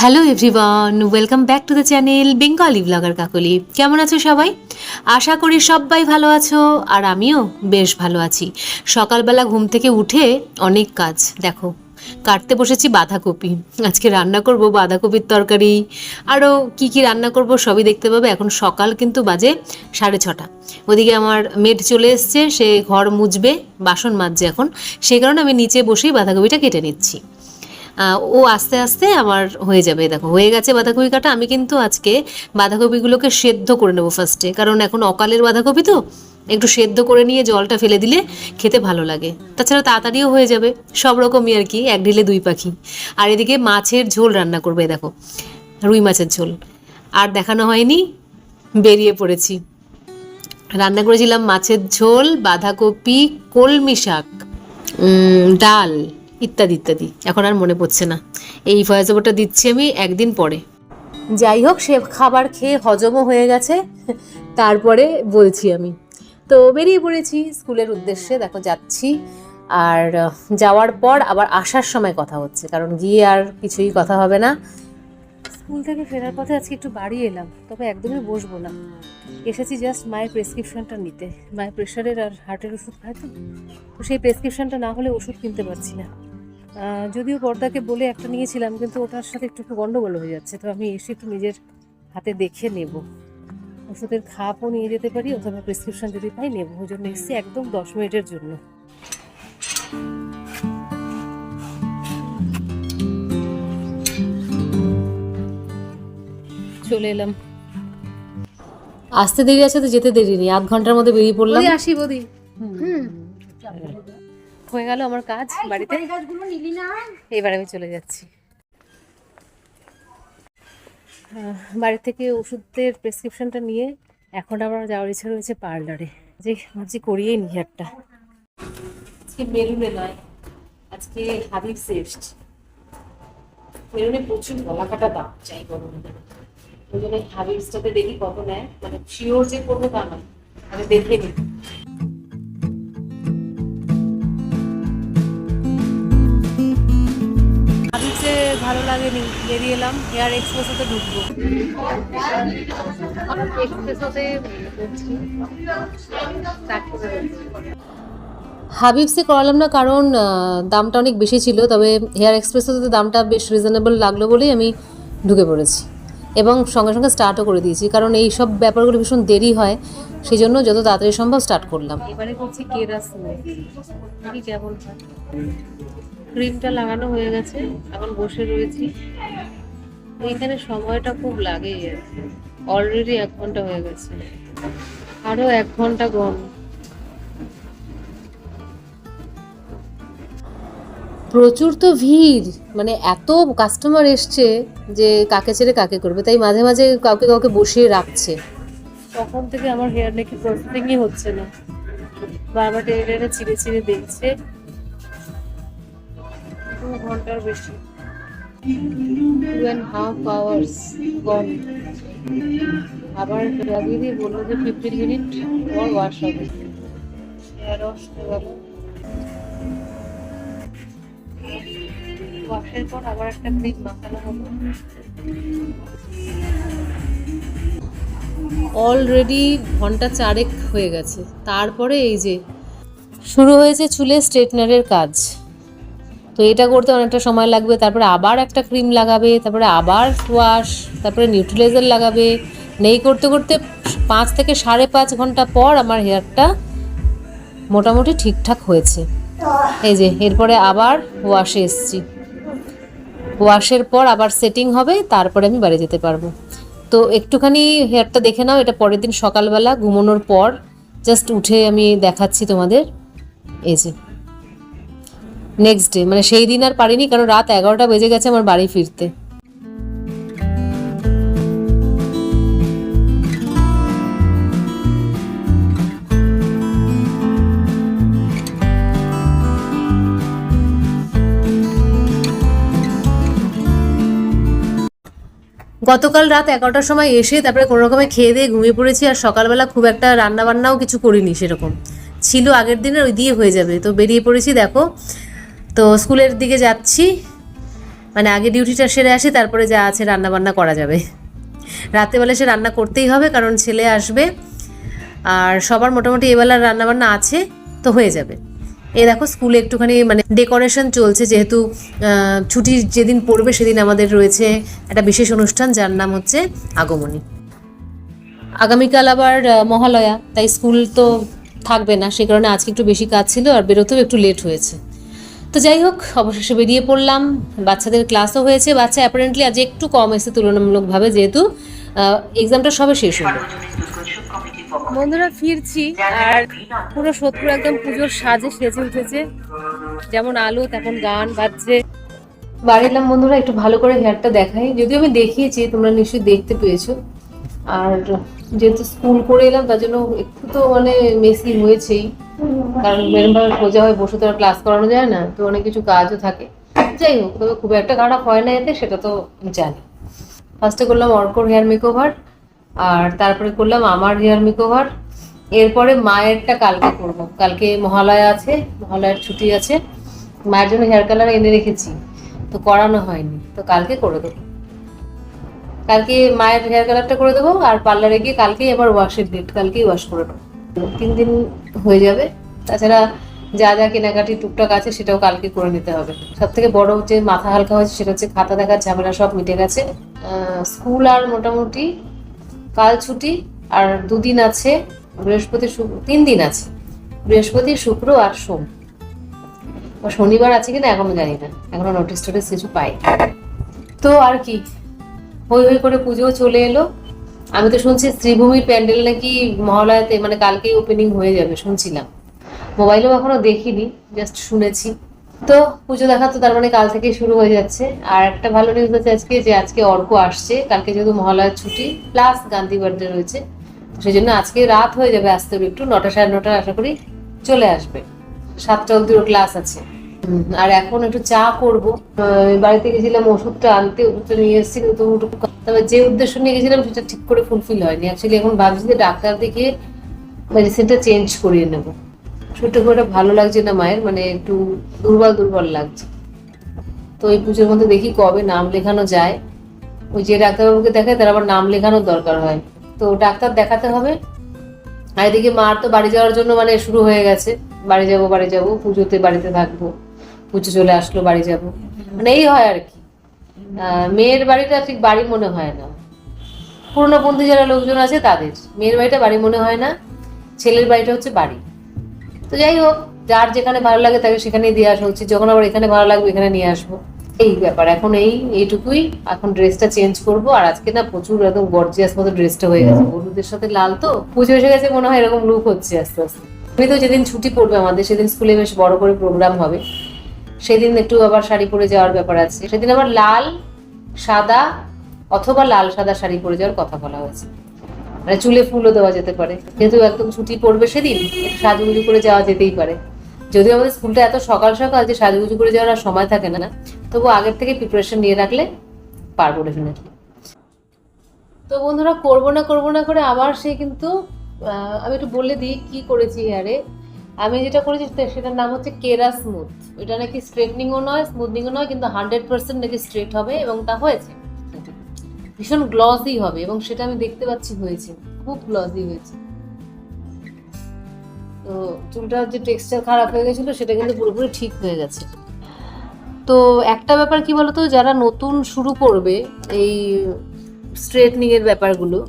Hello everyone welcome back to the channel Bengali blogger Kakoli কেমন আছো সবাই? আশা করি সবাই ভালো আছো, আর আমিও বেশ ভালো আছি। সকালবেলা ঘুম থেকে উঠে অনেক কাজ, দেখো। কাটতে বসেছি বাঁধাকপি। আজকে রান্না করব বাঁধাকপির তরকারি। আরও কি কি রান্না করব সবই দেখতে পাবে। এখন সকাল কিন্তু বাজে সাড়ে ছটা। ওদিকে আমার মেড চলে এসছে, সে ঘর মুছবে, বাসন মাজছে এখন। সেই কারণে আমি নিচে বসেই বাঁধাকপিটা কেটে নিচ্ছি। ও আস্তে আস্তে আমার হয়ে যাবে। দেখো, হয়ে গেছে বাঁধাকপি কাটা। আমি কিন্তু আজকে বাঁধাকপিগুলোকে সেদ্ধ করে নেব ফার্স্টে কারণ এখন অকালের বাঁধাকপি তো, একটু সেদ্ধ করে নিয়ে জলটা ফেলে দিলে খেতে ভালো লাগে। তাছাড়া তাড়াতাড়িও হয়ে যাবে, সব রকমই আর কি, এক ঢিলে দুই পাখি। আর এদিকে মাছের ঝোল রান্না করবে দেখো, রুই মাছের ঝোল। আর দেখানো হয়নি, বেরিয়ে পড়েছি। রান্না করেছিলাম মাছের ঝোল, বাঁধাকপি, কলমি শাক ডাল। ইত্যাদি ইত্যাদি। এখন আর মনে পড়ছে না। এই ওভারটা দিচ্ছি আমি একদিন পরে। যাই হোক, সে খাবার খেয়ে হজমও হয়ে গেছে। তারপরে বলছি আমি। তো বেরিয়ে পড়েছি স্কুলের উদ্দেশ্যে, দেখো যাচ্ছি। আর যাওয়ার পর আবার আসার সময় কথা হচ্ছে, কারণ গিয়ে আর কিছুই কথা হবে না। স্কুল থেকে ফেরার পথে আজকে একটু বাড়ি এলাম, তবে একদমই বসবো না। এসেছি জাস্ট মায়ের প্রেসক্রিপশনটা নিতে। মায়ের প্রেশারের আর হার্টের ওষুধ খায় তো? সেই প্রেসক্রিপশনটা না হলে ওষুধ কিনতে পারছি না। যদিও পর্দাকে বলে একটা নিয়েছিলাম কিন্তু ওটার সাথে একটু একটু গন্ডগোল হয়ে যাচ্ছে। তো আমি এসে একটু নিজের হাতে দেখে নেব। ওষুধের খাপও নিয়ে যেতে পারি অথবা প্রেসক্রিপশন যদি পাই নেব। ওই জন্য এসেছি একদম দশ মিনিটের জন্য। চলে এলাম। আসতে দেরি আছে তো যেতে দেরি নেই। আধ ঘণ্টার মধ্যে বেরিয়ে পড়লাম। আসি বদি। হয়ে গেল আমার কাজ বাড়িতে। এবার আমি চলে যাচ্ছি। বাড়ি থেকে ওষুধের প্রেসক্রিপশনটা নিয়ে এখন আমার যাওয়ার ইচ্ছা রয়েছে পার্লারে। যে ভাবছি করিয়ে নি একটা। আজকে মেরুনে নয় আজকে হাবিব সেস্ট মেরুনে প্রচুর গলা কাটা দাম চাই বলো ওই জন্য হাবিবসটাতে দেখি কত নেয়। মানে শিওর যে করব তা নয়। আমি দেখে নিই। লাগেনি বেরিয়ে এলাম এক্সপ্রেসোতে ঢুকবো। এক্সপ্রেসোতে হাবিবসে করালাম না কারণ দামটা অনেক বেশি ছিল তবে হেয়ার এক্সপ্রেসোতে দামটা বেশ রিজনেবল লাগল বলেই আমি ঢুকে পড়েছি এবং সঙ্গে সঙ্গে স্টার্টও করে দিয়েছি কারণ এই সব ব্যাপারগুলো ভীষণ দেরি হয় সেই জন্য যত তাড়াতাড়ি সম্ভব স্টার্ট করলাম। এবারে করছি কেরাস কেমন ক্রিমটা লাগানো হয়ে গেছে এখন বসে রয়েছি। এইখানে সময়টা খুব লাগেই আর অলরেডি এক ঘণ্টা হয়ে গেছে। আরও এক ঘণ্টা গন প্রচুর তো ভিড় মানে এত কাস্টমার এসছে যে কাকে ছেড়ে কাকে করবে তাই মাঝে মাঝে কাউকে কাউকে বসিয়ে রাখছে। তখন থেকে আমার হেয়ার নাকি প্রসেসিংই হচ্ছে না। বারবার টেনে ছিঁড়ে ছিঁড়ে দেখছে। দু ঘণ্টার বেশি। Two and half hours gone আবার লাগিয়ে দিয়ে বলল যে ফিফটিন মিনিট পর ওয়াশ হবে। হেয়ার গেল ওয়াশের পর আবার একটা ক্রিম মাখানো হলো অলরেডি ঘণ্টা চারেক হয়ে গেছে। তারপরে এই যে, শুরু হয়েছে চুলে স্ট্রেটনারের কাজ। তো এটা করতে অনেকটা সময় লাগবে, তারপরে আবার একটা ক্রিম লাগাবে, তারপরে আবার ওয়াশ তারপরে নিউট্রিলাইজার লাগাবে। নেই করতে করতে পাঁচ থেকে সাড়ে পাঁচ ঘণ্টা পর আমার হেয়ারটা মোটামুটি ঠিকঠাক হয়েছে। এই যে, এরপরে আবার ওয়াশে এসছি। ওয়াশের পর আবার সেটিং হবে, তারপরে আমি বাড়ি যেতে পারব। তো একটুখানি হেয়ারটা দেখে নাও, এটা পরের দিন সকালবেলা ঘুমানোর পর জাস্ট উঠে আমি দেখাচ্ছি তোমাদের। এই যে নেক্সট ডে মানে সেই দিন আর পারিনি কারণ রাত এগারোটা বেজে গেছে আমার বাড়ি ফিরতে। গতকাল রাত এগারোটার সময় এসে তারপরে কোনো রকমে খেয়ে দিয়ে ঘুমিয়ে পড়েছি আর সকালবেলা খুব একটা রান্না বান্নাও কিছু করিনি সেরকম। ছিল আগের দিনের, ওই দিয়ে হয়ে যাবে। তো বেরিয়ে পড়েছি, দেখো তো স্কুলের দিকে যাচ্ছি। মানে আগে ডিউটিটা সেরে আসি, তারপরে যা আছে রান্না বান্না করা যাবে। রাত্রেবেলা সে রান্না করতেই হবে, কারণ ছেলে আসবে। আর সবার মোটামুটি এবেলার রান্নাবান্না আছে, তো হয়ে যাবে। এই দেখো, স্কুলে একটুখানি মানে ডেকোরেশন চলছে, যেহেতু ছুটি যেদিন পড়বে সেদিন আমাদের রয়েছে একটা বিশেষ অনুষ্ঠান, যার নাম হচ্ছে আগমনী। আগামীকাল আবার মহালয়া, তাই স্কুল তো থাকবে না, সে কারণে আজকে একটু বেশি কাজ ছিল, আর বেরোতেও একটু লেট হয়েছে। তো যাই হোক অবশেষে বেরিয়ে পড়লাম। বাচ্চাদের ক্লাসও হয়েছে। বাচ্চা অ্যাপারেন্টলি আজ একটু কম এসে তুলনামূলকভাবে যেহেতু এক্সামটা সবে শেষ হলো। বন্ধুরা ফিরছি। আর পুরো সোদপুর একদম পুজোর সাজে সেজে উঠেছে। যেমন আলো তেমন গান বাজছে। বাড়ি এলাম বন্ধুরা একটু ভালো করে হেয়ারটা দেখাই। যদিও আমি দেখিয়েছি তোমরা নিশ্চয়ই দেখতে পেয়েছ। আর যেহেতু স্কুল করে এলাম তার জন্য একটু তো মানে মেসি হয়েছেই। কারণ এরমভাবে সোজা হয়ে, বসে তো ক্লাস করানো যায় না, তো অনেক কিছু কাজও থাকে। যাই হোক, তবে খুব একটা খারাপ হয় না এতে, সেটা তো জানি। ফার্স্টে করলাম অর্কর হেয়ার মেকওভার আর তারপরে করলাম আমার হেয়ার মেকওভার এরপরে মায়েরটা কালকে করব। কালকে মহালয়া আছে, মহালয়ার ছুটি আছে। মায়ের জন্য হেয়ার কালার এনে রেখেছি, তো করানো হয়নি, তো কালকে করে দেবো। কালকে মায়ের হেয়ার কালারটা করে দেবো, আর পার্লারে গিয়ে কালকেই আবার ওয়াশের ডেট কালকেই ওয়াশ করে দেবো তিন দিন হয়ে যাবে। তাছাড়া যা যা কেনাকাটি টুকটাক আছে সেটাও কালকে করে নিতে হবে। সব থেকে বড় হচ্ছে মাথা হালকা হয়েছে সেটা হচ্ছে খাতা দেখার ঝামেলা সব মিটে গেছে। স্কুল আর মোটামুটি কাল ছুটি আর দুদিন আছে, বৃহস্পতি তিন দিন আছে। বৃহস্পতি, শুক্র আর সোম। শনিবার আছে কিনা এখনও জানি না। এখনও নোটিস টোটিস কিছু পাই তো আর কি? হই হই করে পুজো চলে এলো। আমি তো শুনছি শ্রীভূমির প্যান্ডেল নাকি মহালয়াতে মানে কালকেই ওপেনিং হয়ে যাবে, শুনছিলাম। মোবাইলেও এখনও দেখিনি জাস্ট শুনেছি। তো পুজো দেখা তো তার মানে কাল থেকেই শুরু হয়ে যাচ্ছে। আর একটা ভালো নিউজ আছে আজকে, যে আজকে অর্ক আসছে, কালকে যেহেতু মহালয়ার ছুটি প্লাস গান্ধী বার্থডে রয়েছে। সেই জন্য আজকে রাত হয়ে যাবে আসতে একটু, নটা সাড়ে নটা আশা করি চলে আসবে। সাতটা অব্দি ওর ক্লাস আছে আর এখন একটু চা করব। বাড়িতে গেছিলাম ওষুধটা আনতে, ওষুধটা নিয়ে এসেছি, কিন্তু তবে যে উদ্দেশ্য নিয়ে গেছিলাম সেটা ঠিক করে ফুলফিল হয়নি। অ্যাকচুয়ালি এখন ভাবছি যে ডাক্তার দেখিয়ে মেডিসিনটা চেঞ্জ করিয়ে নেব। শরীরটা খুব একটা ভালো লাগছে না মায়ের মানে একটু দুর্বল দুর্বল লাগছে। তো এই পুজোর মধ্যে দেখি কবে নাম লেখানো যায়। ওই যে ডাক্তারবাবুকে দেখায় তার আবার নাম লেখানোর দরকার হয়। তো ডাক্তার দেখাতে হবে। আর এদিকে মার তো বাড়ি যাওয়ার জন্য মানে শুরু হয়ে গেছে। বাড়ি যাব বাড়ি যাব, পুজোতে বাড়িতে থাকব। পুজো চলে আসলো, বাড়ি যাব। মানে এই হয় আর কি। মেয়ের বাড়িটা ঠিক বাড়ি মনে হয় না। পুরোনো বন্ধু যারা লোকজন আছে তাদের। মেয়ের বাড়িটা বাড়ি মনে হয় না, ছেলের বাড়িটা হচ্ছে বাড়ি। তো যাই হোক, যার যেখানে ভালো লাগে তাকে সেখানেই দিয়ে আসা উচিত। যখন আবার এখানে ভালো লাগবে, এখানে নিয়ে আসব। এই ব্যাপার, এখন এই, এইটুকুই। এখন ড্রেসটা চেঞ্জ করব। আর আজকে না প্রচুর একদম গর্জিয়াস মতো ড্রেসটা হয়ে গেছে। হলুদের সাথে লাল তো? পুজো এসে গেছে, মনে হয় এরকম লুক হচ্ছে আস্তে আস্তে। আমি তো যেদিন ছুটি পড়বে আমাদের, সেদিন স্কুলে বেশ বড় করে প্রোগ্রাম হবে। সেদিন একটু আবার শাড়ি পরে যাওয়ার ব্যাপার আছে। সেদিন আবার লাল সাদা অথবা লাল সাদা শাড়ি পরে যাওয়ার কথা বলা হয়েছে। মানে চুলে ফুলও দেওয়া যেতে পারে। যেহেতু একদম ছুটি পড়বে সেদিন, একটু সাজুগুজু করে যাওয়া যেতেই পারে। যদিও আমাদের স্কুলটা এত সকাল সকাল যে সাজুগুজু করে যাওয়ার আর সময় থাকে না তবু আগের থেকে প্রিপারেশন নিয়ে রাখলে পারব ডেফিনেটলি তো বন্ধুরা, করব না করব না করে আবার সে কিন্তু আমি একটু বলে দিই কি করেছি আরে। আমি যেটা করেছি সেটা- সেটার নাম হচ্ছে কেরা স্মুথ। এটা নাকি স্ট্রেটনিংও নয় স্মুথনিংও নয় কিন্তু হান্ড্রেড পার্সেন্ট নাকি স্ট্রেট হবে এবং তা হয়েছে। ভীষণ গ্লসি হবে এবং সেটা আমি দেখতে পাচ্ছি হয়েছে খুব গ্লসি হয়েছে। তো চুলটার যে টেক্সচার খারাপ হয়ে গেছিল সেটা কিন্তু পুরোপুরি ঠিক হয়ে গেছে। তো একটা ব্যাপার কি বলতো যারা নতুন শুরু করবে এই স্ট্রেটনিং এর ব্যাপারগুলো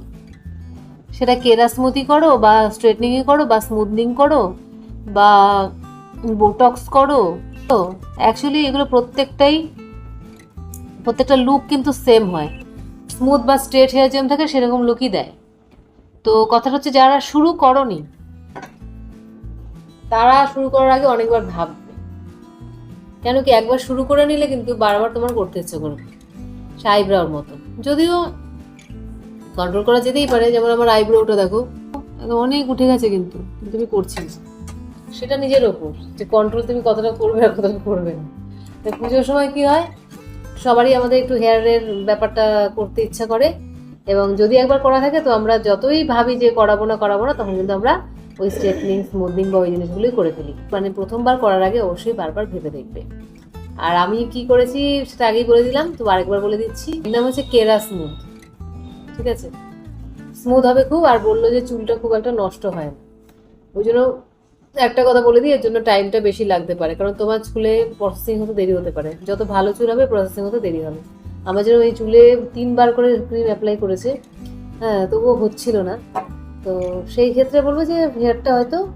সেটা কেরাসমতি করো বা স্ট্রেটনিংই করো বা স্মুথনিং করো বা বোটক্স করো, তো অ্যাকচুয়ালি এগুলো প্রত্যেকটাই, প্রত্যেকটা লুক কিন্তু সেম হয়। স্মুথ বা স্ট্রেট হেয়ার যেমন থাকে সেরকম লুকই দেয়। তো কথাটা হচ্ছে যারা শুরু করনি, তারা শুরু করার আগে অনেকবার ভাববে। কেন কি একবার শুরু করে নিলে কিন্তু বারবার তোমার করতে ইচ্ছে করবে সে আইব্রাওর মতো। যদিও কন্ট্রোল করা যেতেই পারে, যেমন আমার আইব্রোটা দেখো, অনেক উঠে গেছে কিন্তু, তুমি করছি। সেটা নিজের ওপর যে কন্ট্রোল তুমি কতটা করবে আর কতটা করবে না। তো পুজোর সময় কি হয়? সবারই আমাদের একটু হেয়ারের ব্যাপারটা করতে ইচ্ছা করে এবং যদি একবার করা থাকে তো আমরা যতই ভাবি যে করাবো না করাবো না, তখন কিন্তু আমরা ওই স্ট্রেটনিং স্মুথনিং বা ওই জিনিসগুলোই করে ফেলি। মানে প্রথমবার করার আগে অবশ্যই বারবার ভেবে দেখবে। আর আমি কি করেছি সেটা আগেই বলে দিলাম, তো আরেকবার বলে দিচ্ছি। নাম হচ্ছে কেরা স্মুথ ঠিক আছে? স্মুথ হবে খুব, আর বলল যে চুলটা খুব একটা নষ্ট হয় না। ওই জন্য একটা কথা বলে দিই, এর জন্য টাইমটা বেশি লাগতে পারে। কারণ তোমার চুলে প্রসেসিং হতে দেরি হতে পারে। যত ভালো চুল হবে প্রসেসিং হতে দেরি হবে। আমার যেন এই চুলে তিনবার করে ক্রিম অ্যাপ্লাই করেছে হ্যাঁ তবুও হচ্ছিল না। তো সেই ক্ষেত্রে বলব যে হেয়ারটা হয়তো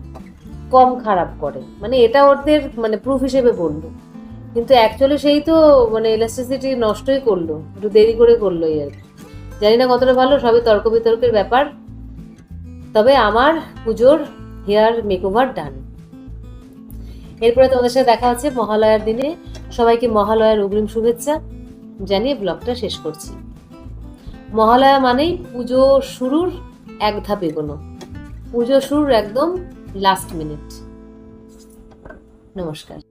কম খারাপ করে। মানে এটা ওদের মানে প্রুফ হিসেবে বলল কিন্তু অ্যাকচুয়ালি সেই তো মানে ইলাস্টিসিটি নষ্টই করল। একটু দেরি করে করল আর কি। জানি না কতটা ভালো, সবই তর্ক বিতর্কের ব্যাপার। তবে আমার পুজোর হেয়ার মেকওভার ডান এরপরে তোমাদের সাথে দেখা হচ্ছে মহালয়ার দিনে। সবাইকে মহালয়ার অগ্রিম শুভেচ্ছা জানিয়ে ব্লগটা শেষ করছি। মহালয়া মানেই পুজো শুরুর এক ধাপ এগোনো পুজো শুরুর একদম লাস্ট মিনিট নমস্কার।